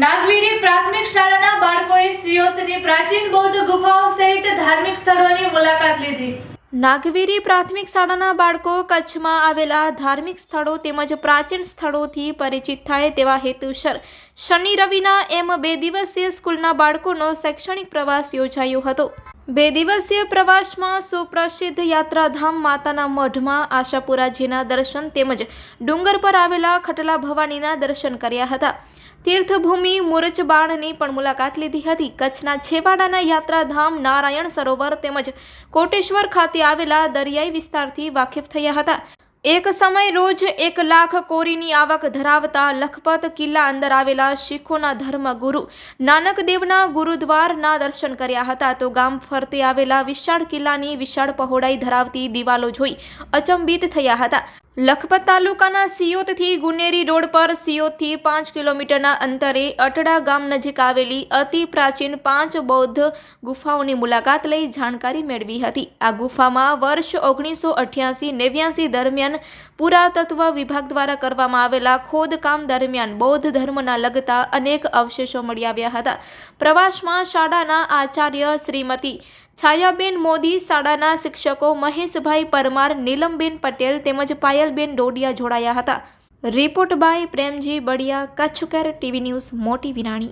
નાગવીરી પ્રાથમિક શાળાના બાળકોએ શ્રીઓતની પ્રાચીન બૌદ્ધ ગુફાઓ સહિત ધાર્મિક સ્થળોની મુલાકાત લીધી. નાગવીરી પ્રાથમિક શાળાના બાળકો કચ્છમાં આવેલા ધાર્મિક સ્થળો તેમજ પ્રાચીન સ્થળોથી પરિચિત થાય તેવા હેતુસર. શનિ રવિના એમ બે દિવસીય સ્કૂલના બાળકોનો શૈક્ષણિક પ્રવાસ યોજાયો હતો. બે દિવસીય પ્રવાસમાં સુપ્રસિદ્ધ યાત્રાધામ માતાના મઢમાં આશાપુરાજીના દર્શન તેમજ ડુંગર પર આવેલા ખટલા ભવાનીના દર્શન કર્યા હતા. તીર્થભૂમિ મુરચબાણની પણ મુલાકાત લીધી હતી. કચ્છના છેવાડાના યાત્રાધામ નારાયણ સરોવર તેમજ કોટેશ્વર ખાતે આવેલા દરિયાઈ વિસ્તારથી વાકેફ થયા હતા. એક સમય રોજ એક લાખ કોરીની આવક ધરાવતા લખપત કિલ્લા અંદર આવેલા શીખોના ધર્મગુરુ નાનક દેવના ગુરુદ્વારના દર્શન કર્યા હતા. તો ગામ ફરતે આવેલા વિશાળ કિલ્લાની વિશાળ પહોળાઈ ધરાવતી દિવાલો જોઈ અચંબિત થયા હતા. લખપત તાલુકાના સિયોતથી ગુનેરી રોડ પર સિયોતથી પાંચ કિલોમીટરના અંતરે અટડા ગામ નજીક આવેલી અતિ પ્રાચીન પાંચ બૌદ્ધ ગુફાઓની મુલાકાત લઈ જાણકારી મેળવી હતી. આ ગુફામાં વર્ષ ઓગણીસો અઠ્યાસી નેવ્યાસી દરમિયાન પુરાતત્વ વિભાગ દ્વારા કરવામાં આવેલા ખોદકામ દરમિયાન બૌદ્ધ ધર્મના લગતા અનેક અવશેષો મળી આવ્યા હતા. પ્રવાસમાં શાળાના આચાર્ય શ્રીમતી છાયાબેન મોદી શાળાના શિક્ષકો મહેશભાઈ પરમાર, નીલમબેન પટેલ તેમજ પાયલબેન ડોડિયા જોડાયા હતા. Report by Premji Badiya, Kutchkar TV news, Moti Virani